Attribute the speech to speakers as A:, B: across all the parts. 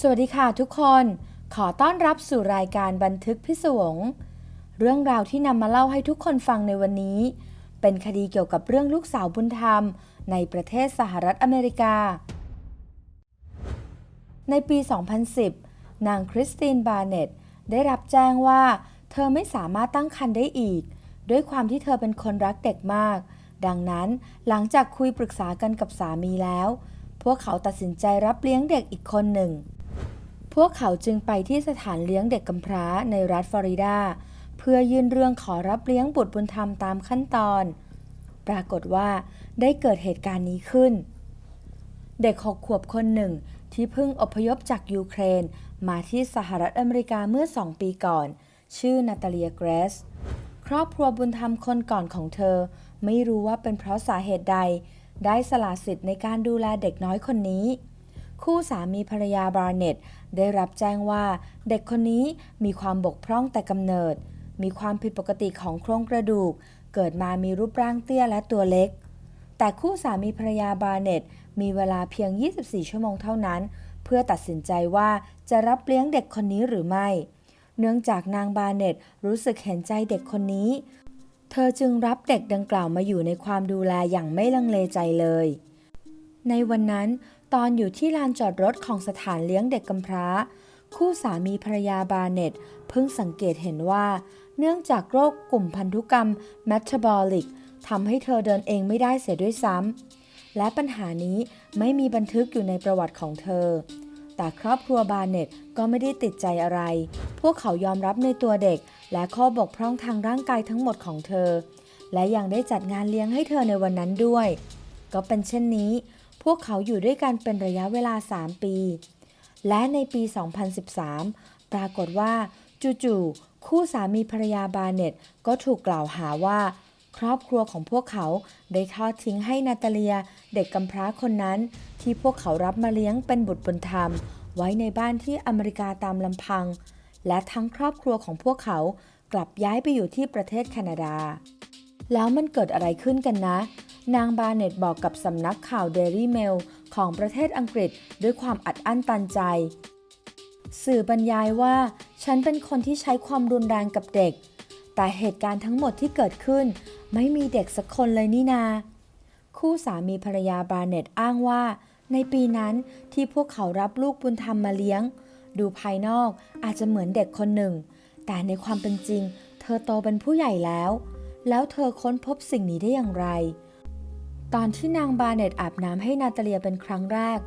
A: สวัสดีค่ะทุกคน ขอต้อนรับสู่รายการบันทึกพิศวง เรื่องราวที่นำมาเล่าให้ทุกคนฟังในวันนี้ เป็นคดีเกี่ยวกับเรื่องลูกสาวบุญธรรม ในประเทศสหรัฐอเมริกา ในปี 2010 นางคริสตินบาร์เน็ตได้รับแจ้งว่า เธอไม่สามารถตั้งครรภ์ได้อีก ด้วยความที่เธอเป็นคนรักเด็กมาก ดังนั้นหลังจากคุยปรึกษากันกับสามีแล้ว พวกเขาตัดสินใจรับเลี้ยงเด็กอีกคนหนึ่ง พวกเขาจึงไปที่สถานเลี้ยงเด็กกำพร้าในรัฐฟลอริดา เพื่อยื่นเรื่องขอรับเลี้ยงบุตรบุญธรรมตามขั้นตอน ปรากฏว่าได้เกิดเหตุการณ์นี้ขึ้น เด็กหกขวบคนหนึ่งที่เพิ่งอพยพจากยูเครน มาที่สหรัฐอเมริกาเมื่อสองปีก่อน ชื่อนาตาเลียเกรส ครอบครัวบุญธรรมคนก่อนของเธอ ไม่รู้ว่าเป็นเพราะสาเหตุใด ได้สละสิทธิ์ในการดูแลเด็กน้อยคนนี้ คู่สามีภรรยาบาร์เน็ตได้รับแจ้งว่าเด็กคนนี้มีความบกพร่องแต่กำเนิด มีความผิดปกติของโครงกระดูก เกิดมามีรูปร่างเตี้ยและตัวเล็ก แต่คู่สามีภรรยาบาร์เน็ตมีเวลาเพียง 24 ชั่วโมงเท่านั้น เพื่อตัดสินใจว่าจะรับเลี้ยงเด็กคนนี้หรือไม่ เนื่องจากนางบาร์เน็ตรู้สึกเห็นใจเด็กคนนี้ เธอจึงรับเด็กดังกล่าวมาอยู่ในความดูแลอย่างไม่ลังเลใจเลยในวันนั้น ตอนอยู่ที่ลานจอดรถของสถานเลี้ยงเด็กกำพร้า คู่สามีภรรยาบาร์เน็ตเพิ่งสังเกตเห็นว่า เนื่องจากโรคกลุ่มพันธุกรรมแมทบอลิกทำให้เธอเดินเองไม่ได้เสียด้วยซ้ำ และปัญหานี้ไม่มีบันทึกอยู่ในประวัติของเธอ แต่ครอบครัวบาร์เน็ตก็ไม่ได้ติดใจอะไร พวกเขายอมรับในตัวเด็ก และข้อบกพร่องทางร่างกายทั้งหมดของเธอ และยังได้จัดงานเลี้ยงให้เธอในวันนั้นด้วย ก็เป็นเช่นนี้ พวกเขาอยู่ด้วยกันเป็นระยะเวลา 3 ปี และในปี 2013 ปรากฏว่าจู่ๆคู่สามีภรรยาบาเน็ตก็ถูกกล่าวหาว่า ครอบครัวของพวกเขาได้ทอดทิ้งให้นาตาเลียเด็กกำพร้าคนนั้น ที่พวกเขารับมาเลี้ยงเป็นบุตรบุญธรรม ไว้ในบ้านที่อเมริกาตามลำพัง และทั้งครอบครัวของพวกเขากลับย้ายไปอยู่ที่ประเทศแคนาดา แล้วมันเกิดอะไรขึ้นกันนะ นางบาร์เน็ตบอกกับสำนักข่าวเดลี่เมลของประเทศอังกฤษด้วยความอัดอั้นตันใจ สื่อบรรยายว่า ฉันเป็นคนที่ใช้ความรุนแรงกับเด็ก แต่เหตุการณ์ทั้งหมดที่เกิดขึ้น ไม่มีเด็กสักคนเลยนี่นา คู่สามีภรรยาบาร์เน็ตอ้างว่า ในปีนั้นที่พวกเขารับลูกบุญธรรมมาเลี้ยง ดูภายนอกอาจจะเหมือนเด็กคนหนึ่ง แต่ในความเป็นจริง เธอโตเป็นผู้ใหญ่แล้วแล้วเธอค้นพบสิ่งนี้ได้อย่างไร ตอนที่นางบาร์เน็ตอาบน้ำให้นาตาเลียเป็นครั้งแรก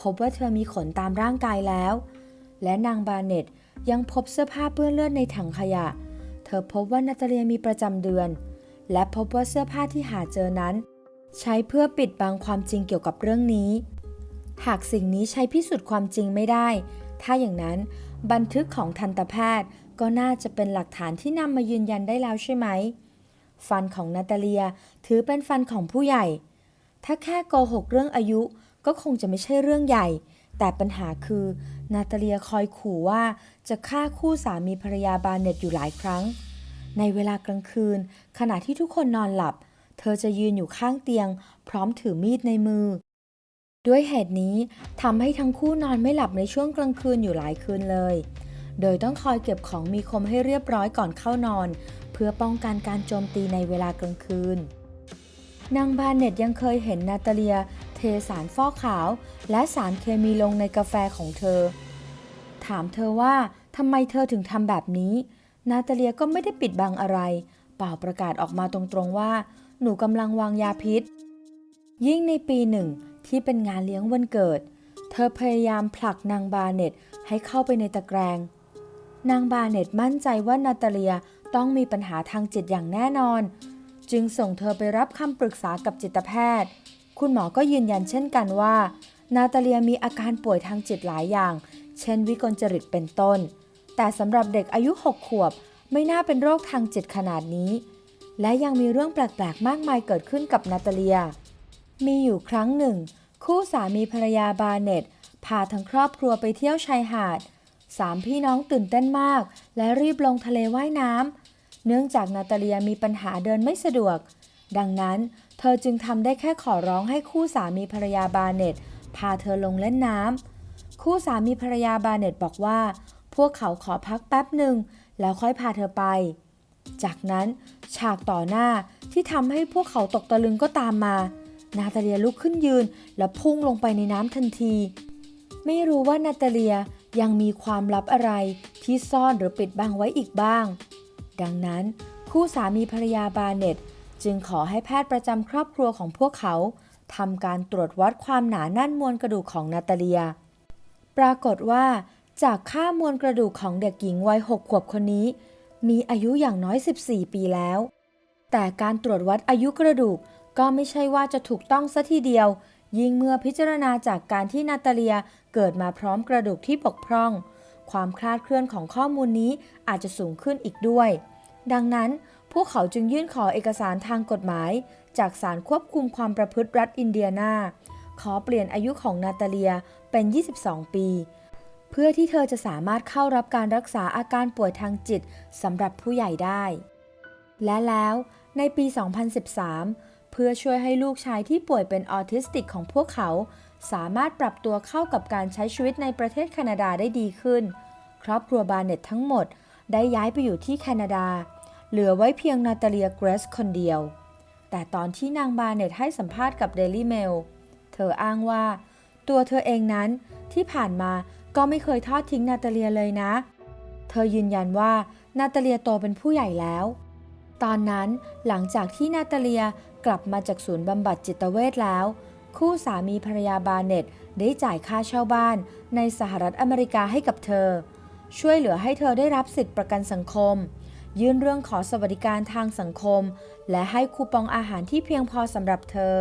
A: พบว่าเธอมีขนตามร่างกายแล้ว และนางบาร์เน็ตยังพบเสื้อผ้าเปื้อนเลือดในถังขยะ เธอพบว่านาตาเลียมีประจำเดือน และพบว่าเสื้อผ้าที่หาเจอนั้น ใช้เพื่อปิดบังความจริงเกี่ยวกับเรื่องนี้ หากสิ่งนี้ใช้พิสูจน์ความจริงไม่ได้ ถ้าอย่างนั้นบันทึกของทันตแพทย์ก็น่าจะเป็นหลักฐานที่นำมายืนยันได้แล้วใช่ไหม ฟันของนาตาเลียถือเป็นฟันของผู้ใหญ่ ถ้าแค่โกหกเรื่องอายุก็คงจะไม่ใช่เรื่องใหญ่ แต่ปัญหาคือนาตาเลียคอยขู่ว่าจะฆ่าคู่สามีภรรยาบาร์เน็ตอยู่หลายครั้ง ในเวลากลางคืน ขณะที่ทุกคนนอนหลับ เธอจะยืนอยู่ข้างเตียง พร้อมถือมีดในมือ ด้วยเหตุนี้ทำให้ทั้งคู่นอนไม่หลับในช่วงกลางคืนอยู่หลายคืนเลย โดยต้องคอยเก็บของมีคมให้เรียบร้อยก่อนเข้านอน เพื่อป้องกันการโจมตีในเวลากลางคืน นางบาเน็ตยังเคยเห็นนาตาเลีย เทสารฟอกขาว และสารเคมีลงในกาแฟของเธอ ถามเธอว่าทำไมเธอถึงทำแบบนี้ นาตาเลียก็ไม่ได้ปิดบังอะไร เปล่าประกาศออกมาตรงๆว่า หนูกำลังวางยาพิษ ยิ่งในปีหนึ่งที่เป็นงานเลี้ยงวันเกิด เธอพยายามผลักนางบาเน็ตให้เข้าไปในตะแกรงนางบาเน็ตมั่นใจว่านาตาเลีย ต้องมีปัญหาทางจิตอย่างแน่นอน จึงส่งเธอไปรับคำปรึกษากับจิตแพทย์ คุณหมอก็ยืนยันเช่นกันว่า นาตาเลียมีอาการป่วยทางจิตหลายอย่าง เช่นวิกลจริตเป็นต้น แต่สำหรับเด็กอายุ 6 ขวบ ไม่น่าเป็นโรคทางจิตขนาดนี้ และยังมีเรื่องแปลกๆ มากมายเกิดขึ้นกับนาตาเลีย มีอยู่ครั้งหนึ่ง คู่สามีภรรยาบาร์เน็ตพาทั้งครอบครัวไปเที่ยวชายหาดสามพี่น้องตื่นเต้นมาก และรีบลงทะเลว่ายน้ำ เนื่องจากนาตาเลียมีปัญหาเดินไม่สะดวก ดังนั้น เธอจึงทำได้แค่ขอร้องให้คู่สามีภรรยาบาร์เน็ตพาเธอลงเล่นน้ำคู่สามีภรรยาบาเน็ตบอกว่า พวกเขาขอพักแป๊บหนึ่งแล้วค่อยพาเธอไป จากนั้นฉากต่อหน้าที่ทำให้พวกเขาตกตะลึงก็ตามมา นาตาเลียลุกขึ้นยืน และพุ่งลงไปในน้ำทันที ไม่รู้ว่านาตาเลียยังมีความลับอะไรที่ซ่อนหรือปิดบังไว้อีกบ้าง ดังนั้น คู่สามีภรรยาบาเน็ต จึงขอให้แพทย์ประจำครอบครัวของพวกเขาทำการตรวจวัดความหนาแน่นมวลกระดูกของนาตาเลีย ปรากฏว่า จากค่ามวลกระดูกของเด็กหญิงวัยหกขวบคนนี้ มีอายุอย่างน้อย 14 ปีแล้ว แต่การตรวจวัดอายุกระดูกก็ไม่ใช่ว่าจะถูกต้องซะทีเดียว ยิ่งเมื่อพิจารณาจากการที่นาตาเลียเกิดมาพร้อมกระดูกที่บกพร่อง ความคลาดเคลื่อนของข้อมูลนี้อาจจะสูงขึ้นอีกด้วย ดังนั้น พวกเขาจึงยื่นขอเอกสารทางกฎหมาย จากศาลควบคุมความประพฤติรัฐอินเดียนา ขอเปลี่ยนอายุของนาตาเลียเป็น 22 ปี เพื่อที่เธอจะสามารถเข้ารับการรักษาอาการป่วยทางจิตสำหรับผู้ใหญ่ได้ และแล้วในปี 2013 เพื่อช่วยให้ลูกชายที่ป่วยเป็นออทิสติกของพวกเขา สามารถปรับตัวเข้ากับการใช้ชีวิตในประเทศแคนาดาได้ดีขึ้น ครอบครัวบาร์เน็ตทั้งหมดได้ย้ายไปอยู่ที่แคนาดา เหลือไว้เพียงนาตาเลียเกรสคนเดียว แต่ตอนที่นางบาร์เน็ตให้สัมภาษณ์กับเดลี่เมล เธออ้างว่า ตัวเธอเองนั้นที่ผ่านมาก็ไม่เคยทอดทิ้งนาตาเลียเลยนะ เธอยืนยันว่านาตาเลียโตเป็นผู้ใหญ่แล้ว ตอนนั้นหลังจากที่นาตาเลียกลับมาจากศูนย์บำบัดจิตเวชแล้ว คู่สามีภรรยาบาเน็ตได้จ่ายค่าเช่าบ้านในสหรัฐอเมริกาให้กับเธอ ช่วยเหลือให้เธอได้รับสิทธิประกันสังคม ยื่นเรื่องขอสวัสดิการทางสังคม และให้คูปองอาหารที่เพียงพอสำหรับเธอ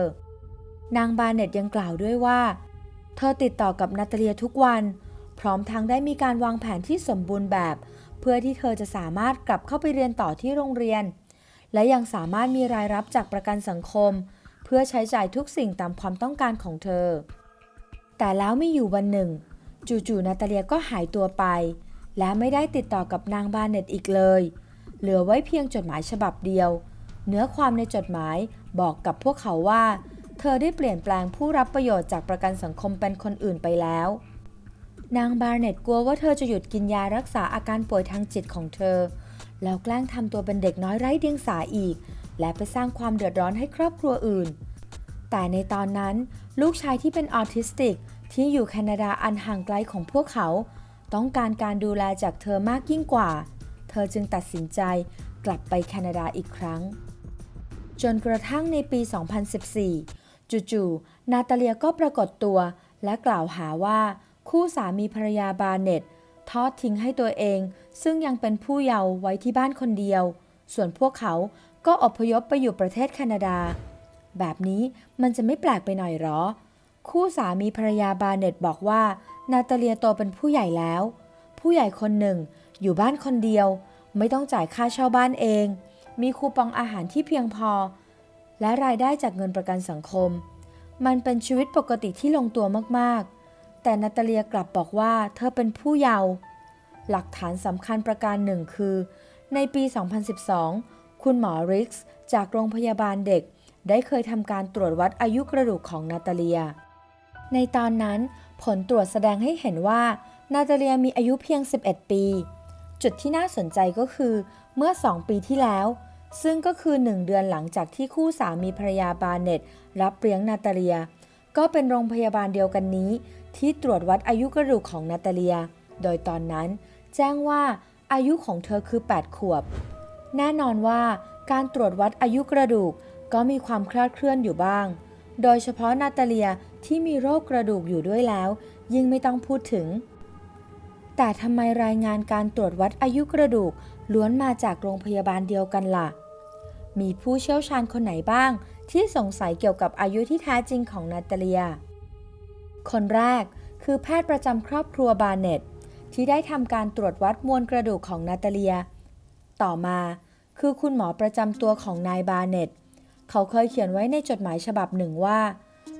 A: นางบาเน็ตยังกล่าวด้วยว่า เธอติดต่อกับนาตาเลียทุกวัน พร้อมทั้งได้มีการวางแผนที่สมบูรณ์แบบ เพื่อที่เธอจะสามารถกลับเข้าไปเรียนต่อที่โรงเรียน และยังสามารถมีรายรับจากประกันสังคม เพื่อใช้จ่ายทุกสิ่งตามความต้องการของเธอ แต่แล้วไมีอยู่วันหนึ่ง จู่ๆนาตาเลียก็หายตัวไป และไม่ได้ติดต่อกับนางบาร์เน็ตอีกเลย เหลือไว้เพียงจดหมายฉบับเดียว เนื้อความในจดหมายบอกกับพวกเขาว่า เธอได้เปลี่ยนแปลงผู้รับประโยชน์จากประกันสังคมเป็นคนอื่นไปแล้ว นางบาร์เน็ตกลัวว่าเธอจะหยุดกินยารักษาอาการป่วยทางจิตของเธอ แล้วแกล้งทำตัวเป็นเด็กน้อยไร้เดียงสาอีก และไปสร้างความเดือดร้อนให้ครอบครัวอื่น แต่ในตอนนั้น ลูกชายที่เป็นออทิสติก ที่อยู่แคนาดาอันห่างไกลของพวกเขา ต้องการการดูแลจากเธอมากยิ่งกว่า เธอจึงตัดสินใจกลับไปแคนาดาอีกครั้ง จนกระทั่งในปี 2014 จู่ๆนาตาเลียก็ปรากฏตัว และกล่าวหาว่า คู่สามีภรรยาบาเน็ตทอดทิ้งให้ตัวเอง ซึ่งยังเป็นผู้เยาว์ไว้ที่บ้านคนเดียว ส่วนพวกเขา ก็อพยพไปอยู่ประเทศแคนาดา แบบนี้มันจะไม่แปลกไปหน่อยหรอ คู่สามีภรรยาบาร์เน็ตบอกว่า นาตาเลียโตเป็นผู้ใหญ่แล้ว ผู้ใหญ่คนหนึ่ง อยู่บ้านคนเดียว ไม่ต้องจ่ายค่าเช่าบ้านเอง มีคูปองอาหารที่เพียงพอ และรายได้จากเงินประกันสังคม มันเป็นชีวิตปกติที่ลงตัวมากๆ แต่นาตาเลียกลับบอกว่าเธอเป็นผู้เยาว์หลักฐานสำคัญประการหนึ่งคือ ในปี 2012 คุณหมอริกส์จากโรงพยาบาลเด็ก ได้เคยทำการตรวจวัดอายุกระดูกของนาตาเลีย ในตอนนั้นผลตรวจแสดงให้เห็นว่า นาตาเลียมีอายุเพียง 11 ปี จุดที่น่าสนใจก็คือเมื่อ 2 ปีที่แล้ว ซึ่งก็คือ 1 เดือนหลังจากที่คู่สามีภรรยาบาเน็ตรับเลี้ยงนาตาเลีย ก็เป็นโรงพยาบาลเดียวกันนี้ ที่ตรวจวัดอายุกระดูกของนาตาเลีย โดยตอนนั้น แจ้งว่าอายุของเธอคือ 8 ขวบ แน่นอนว่าการตรวจวัดอายุกระดูกก็มีความคลาดเคลื่อนอยู่บ้าง โดยเฉพาะนาตาเลียที่มีโรคกระดูกอยู่ด้วยแล้ว ยิ่งไม่ต้องพูดถึง แต่ทำไมรายงานการตรวจวัดอายุกระดูกล้วนมาจากโรงพยาบาลเดียวกันล่ะ มีผู้เชี่ยวชาญคนไหนบ้าง ที่สงสัยเกี่ยวกับอายุที่แท้จริงของนาตาเลีย คนแรกคือแพทย์ประจำครอบครัวบาร์เน็ตที่ได้ทำการตรวจวัดมวลกระดูกของนาตาเลีย ต่อมา คือคุณหมอประจำตัวของนายบาเน็ต เขาเคยเขียนไว้ในจดหมายฉบับหนึ่งว่า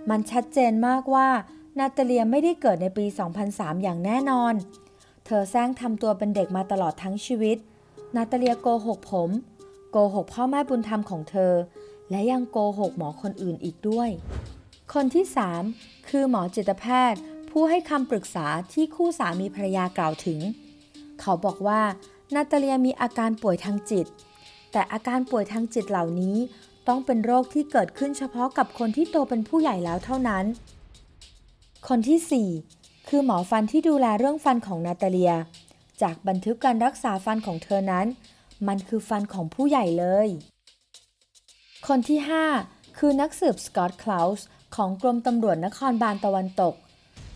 A: มันชัดเจนมากว่านาตาเลียไม่ได้เกิดในปี 2003 อย่างแน่นอน เธอแซงทำตัวเป็นเด็กมาตลอดทั้งชีวิต นาตาเลียโกหกผม โกหกพ่อแม่บุญธรรมของเธอ และยังโกหกหมอคนอื่นอีกด้วย คนที่ 3 คือหมอจิตแพทย์ ผู้ให้คำปรึกษาที่คู่สามีภรรยากล่าวถึง เขาบอกว่านาตาเลียมีอาการป่วยทางจิต แต่อาการป่วยทางจิตเหล่านี้ ต้องเป็นโรคที่เกิดขึ้นเฉพาะกับคนที่โตเป็นผู้ใหญ่แล้วเท่านั้น คนที่ 4 คือหมอฟันที่ดูแลเรื่องฟันของนาตาเลีย จากบันทึกการรักษาฟันของเธอนั้น มันคือฟันของผู้ใหญ่เลย คนที่ 5 คือนักสืบสกอตต์คลาวส์ของกรมตำรวจนครบาลตะวันตก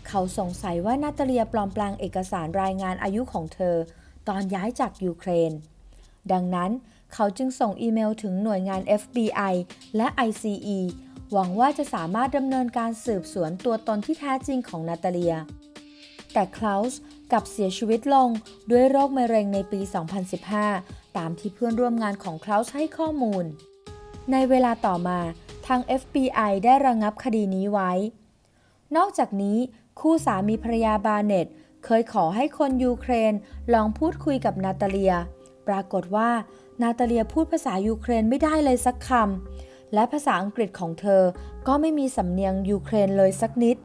A: เขาสงสัยว่านาตาเลียปลอมแปลงเอกสารรายงานอายุของเธอ ตอนย้ายจากยูเครน ดังนั้น เขาจึงส่งอีเมลถึงหน่วยงาน FBI และ ICE หวังว่าจะสามารถดำเนินการสืบสวนตัวตนที่แท้จริงของนาตาเลีย แต่คลาวส์กับเสียชีวิตลงด้วยโรคมะเร็งในปี 2015 ตามที่เพื่อนร่วมงานของคลาวส์ให้ข้อมูล ในเวลาต่อมาทาง FBI ได้ระงงับคดีนี้ไว้ นอกจากนี้ คู่สามีภรรยาบาเน็ต เคยขอให้คนยูเครนลองพูดคุยกับนาตาเลีย ปรากฏว่า นาตาเลียพูดภาษายูเครนไม่ได้เลยสักคำ และภาษาอังกฤษของเธอก็ไม่มีสำเนียงยูเครนเลยสักนิด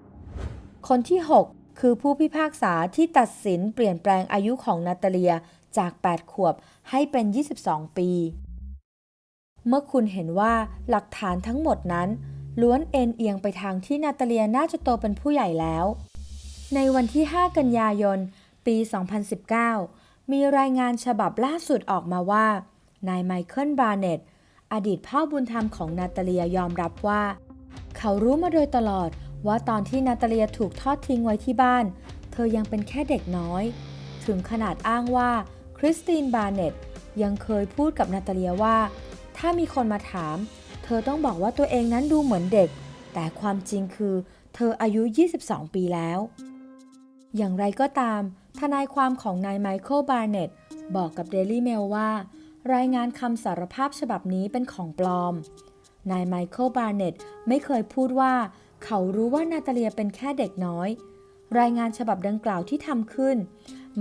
A: คนที่ 6 คือผู้พิพากษาที่ตัดสินเปลี่ยนแปลงอายุของนาตาเลียจาก 8 ขวบให้เป็น 22 ปี เมื่อคุณเห็นว่าหลักฐานทั้งหมดนั้น ล้วนเอ็นเอียงไปทางที่นาตาเลียน่าจะโตเป็นผู้ใหญ่แล้ว ในวันที่ 5 กันยายน ปี 2019 มีรายงานฉบับล่าสุดออกมาว่า นายไมเคิลบาร์เน็ตอดีตพ่อบุญธรรมของนาตาเลียยอมรับว่า เขารู้มาโดยตลอดว่าตอนที่นาตาเลียถูกทอดทิ้งไว้ที่บ้าน เธอยังเป็นแค่เด็กน้อย ถึงขนาดอ้างว่าคริสตินบาร์เน็ตยังเคยพูดกับนาตาเลียว่า ถ้ามีคนมาถาม เธอต้องบอกว่าตัวเองนั้นดูเหมือนเด็ก แต่ความจริงคือ เธออายุ 22 ปีแล้ว อย่างไรก็ตาม ทนายความของนายไมเคิลบาร์เน็ตบอกกับเดลี่เมลว่า รายงานคำสารภาพฉบับนี้เป็นของปลอม นายไมเคิลบาร์เน็ตไม่เคยพูดว่าเขารู้ว่านาตาเลียเป็นแค่เด็กน้อย รายงานฉบับดังกล่าวที่ทำขึ้น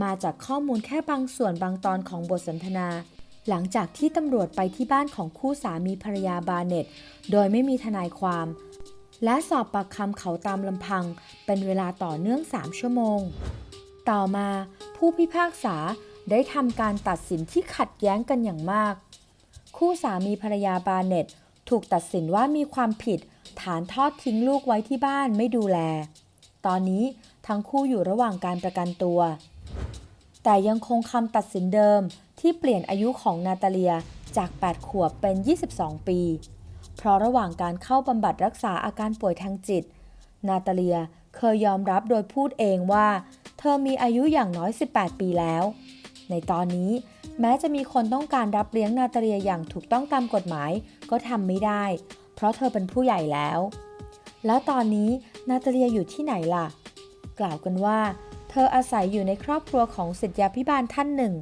A: มาจากข้อมูลแค่บางส่วนบางตอนของบทสนทนา หลังจากที่ตำรวจไปที่บ้านของคู่สามีภรรยาบาร์เน็ต โดยไม่มีทนายความ และสอบปากคำเขาตามลำพัง เป็นเวลาต่อเนื่อง 3 ชั่วโมง ต่อมาผู้พิพากษา ได้ทำการตัดสินที่ขัดแย้งกันอย่างมาก คู่สามีภรรยาบาเน็ตถูกตัดสินว่ามีความผิด ฐานทอดทิ้งลูกไว้ที่บ้านไม่ดูแล ตอนนี้ทั้งคู่อยู่ระหว่างการประกันตัว แต่ยังคงคำตัดสินเดิมที่เปลี่ยนอายุของนาตาเลียจาก 8 ขวบเป็น 22 ปี เพราะระหว่างการเข้าบำบัดรักษาอาการป่วยทางจิต นาตาเลียเคยยอมรับโดยพูดเองว่า เธอมีอายุอย่างน้อย 18 ปีแล้ว ในตอนนี้แม้จะมีคนต้องการรับเลี้ยงนาตาเลียอย่างถูกต้องตามกฎหมายก็ทำไม่ได้ เพราะเธอเป็นผู้ใหญ่แล้ว แล้วตอนนี้นาตาเลียอยู่ที่ไหนล่ะ กล่าวกันว่า เธออาศัยอยู่ในครอบครัวของศิษยาพิบาลท่านหนึ่ง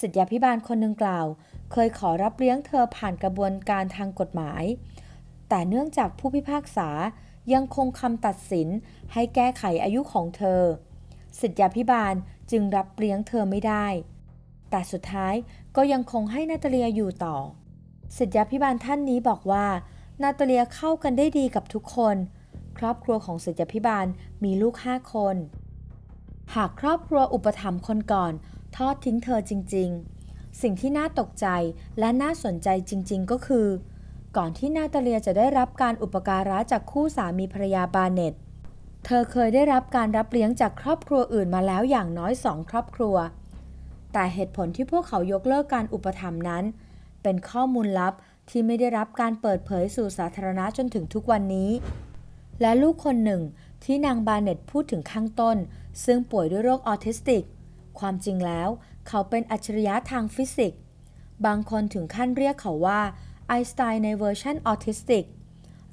A: ศิษยาพิบาลคนหนึ่งกล่าว เคยขอรับเลี้ยงเธอผ่านกระบวนการทางกฎหมาย แต่เนื่องจากผู้พิพากษายังคงคำตัดสินให้แก้ไขอายุของเธอศิษยาพิบาล จึงรับเลี้ยงเธอไม่ได้ แต่สุดท้ายก็ยังคงให้นาตาเลียอยู่ต่อศิษยาพิบาลท่านนี้บอกว่า นาตาเลียเข้ากันได้ดีกับทุกคน ครอบครัวของศิษยาพิบาลมีลูกห้าคน หากครอบครัวอุปถัมภ์คนก่อน ทอดทิ้งเธอจริง ๆ สิ่งที่น่าตกใจและน่าสนใจจริง ๆ ก็คือ ก่อนที่นาตาเลียจะได้รับการอุปการะจากคู่สามีภรรยาบาเน็ต เธอเคยได้รับการรับเลี้ยงจากครอบครัวอื่นมาแล้วอย่างน้อยสองครอบครัว แต่เหตุผลที่พวกเขายกเลิกการอุปถัมภ์นั้น เป็นข้อมูลลับที่ไม่ได้รับการเปิดเผยสู่สาธารณะจนถึงทุกวันนี้ และลูกคนหนึ่งที่นางบาเน็ตพูดถึงข้างต้น ซึ่งป่วยด้วยโรคออทิสติก ความจริงแล้ว เขาเป็นอัจฉริยะทางฟิสิกส์ บางคนถึงขั้นเรียกเขาว่าไอน์สไตน์ในเวอร์ชันออทิสติก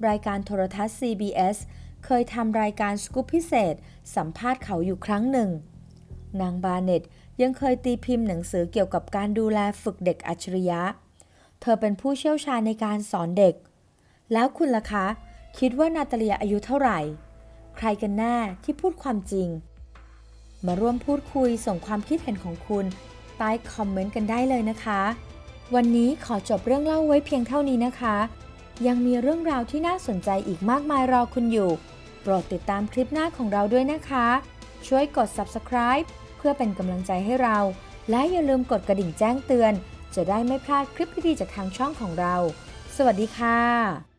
A: รายการโทรทัศน์ CBS เคยทำรายการสกู๊ปพิเศษ สัมภาษณ์เขาอยู่ครั้งหนึ่ง นางบาเน็ตยังเคยตีพิมพ์หนังสือเกี่ยวกับการดูแลฝึกเด็กอัจฉริยะ เธอเป็นผู้เชี่ยวชาญในการสอนเด็ก แล้วคุณล่ะคะ คิดว่านาตาเลียอายุเท่าไหร่ ใครกันแน่ที่พูดความจริง มาร่วมพูดคุยส่งความคิดเห็นของคุณใต้คอมเมนต์กันได้เลยนะคะ วันนี้ขอจบเรื่องเล่าไว้เพียงเท่านี้นะคะ ยังมีเรื่องราวที่น่าสนใจอีกมากมายรอคุณอยู่ โปรดติดตามคลิปหน้าของเราด้วยนะคะ ช่วยกด subscribe เพื่อเป็นกำลังใจให้เรา และอย่าลืมกดกระดิ่งแจ้งเตือน จะได้ไม่พลาดคลิปดีๆจากทางช่องของเรา สวัสดีค่ะ